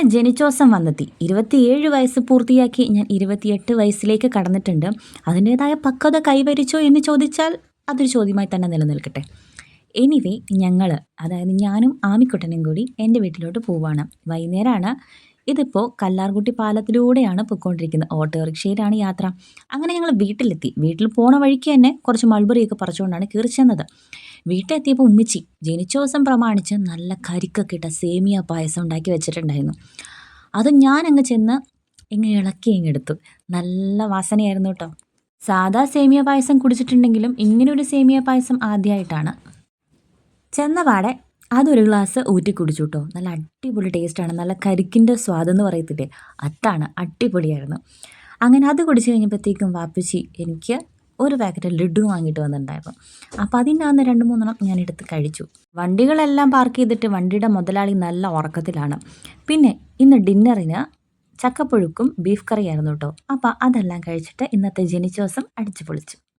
അങ്ങനെ ജനിച്ചോസം വന്നെത്തി. ഇരുപത്തിയേഴ് വയസ്സ് പൂർത്തിയാക്കി ഞാൻ ഇരുപത്തിയെട്ട് വയസ്സിലേക്ക് കടന്നിട്ടുണ്ട്. അതിന്റേതായ പക്വത കൈവരിച്ചോ എന്ന് ചോദിച്ചാൽ അതൊരു ചോദ്യമായി തന്നെ നിലനിൽക്കട്ടെ. എനിവേ ഞങ്ങൾ അതായത് ഞാനും ആമിക്കുട്ടനും കൂടി എന്റെ വീട്ടിലോട്ട് പോവുകയാണ് വൈകുന്നേരമാണ് ഇതിപ്പോൾ കല്ലാർകുട്ടി പാലത്തിലൂടെയാണ് പൊയ്ക്കൊണ്ടിരിക്കുന്നത്. ഓട്ടോറിക്ഷയിലാണ് യാത്ര. അങ്ങനെ ഞങ്ങൾ വീട്ടിലെത്തി. വീട്ടിൽ പോണ വഴിക്ക് തന്നെ കുറച്ച് മൾബറിയൊക്കെ പറിച്ചുകൊണ്ടാണ് കയറി ചെന്നത്. വീട്ടിലെത്തിയപ്പോൾ ഉമ്മിച്ചി ജനിച്ച ദിവസം പ്രമാണിച്ച് നല്ല കരിക്കൊക്കെ ഇട്ട സേമിയ പായസം ഉണ്ടാക്കി വെച്ചിട്ടുണ്ടായിരുന്നു. അത് ഞാൻ അങ്ങ് ചെന്ന് ഇങ്ങ് ഇളക്കി ഇങ്ങ് എടുത്തു. നല്ല വാസനയായിരുന്നു കേട്ടോ സാധാ സേമിയ പായസം കുടിച്ചിട്ടുണ്ടെങ്കിലും ഇങ്ങനൊരു സേമിയ പായസം ആദ്യമായിട്ടാണ് ചെന്നപാടെ അതൊരു ഗ്ലാസ് ഊറ്റി കുടിച്ചു കേട്ടോ നല്ല അടിപൊളി ടേസ്റ്റാണ് നല്ല കരിക്കിന്റെ സ്വാദെന്ന് പറയത്തില്ലേ? അതാണ് അടിപൊളിയായിരുന്നു. അങ്ങനെ അത് കുടിച്ച് കഴിഞ്ഞപ്പോഴത്തേക്കും വാപ്പച്ചി എനിക്ക് ഒരു പാക്കറ്റ് ലഡു വാങ്ങിയിട്ട് വന്നിട്ടുണ്ടായിരുന്നു. അപ്പോൾ അതിന്റെ അന്ന് രണ്ട് മൂന്നെണ്ണം ഞാൻ എടുത്ത് കഴിച്ചു. വണ്ടികളെല്ലാം പാർക്ക് ചെയ്തിട്ട് വണ്ടിയുടെ മുതലാളി നല്ല ഉറക്കത്തിലാണ്. പിന്നെ ഇന്ന് ഡിന്നറിന് ചക്കപ്പുഴുക്കും ബീഫ് കറിയായിരുന്നു കേട്ടോ അപ്പോൾ അതെല്ലാം കഴിച്ചിട്ട് ഇന്നത്തെ ജനിച്ച ദിവസം അടിച്ചു പൊളിച്ചു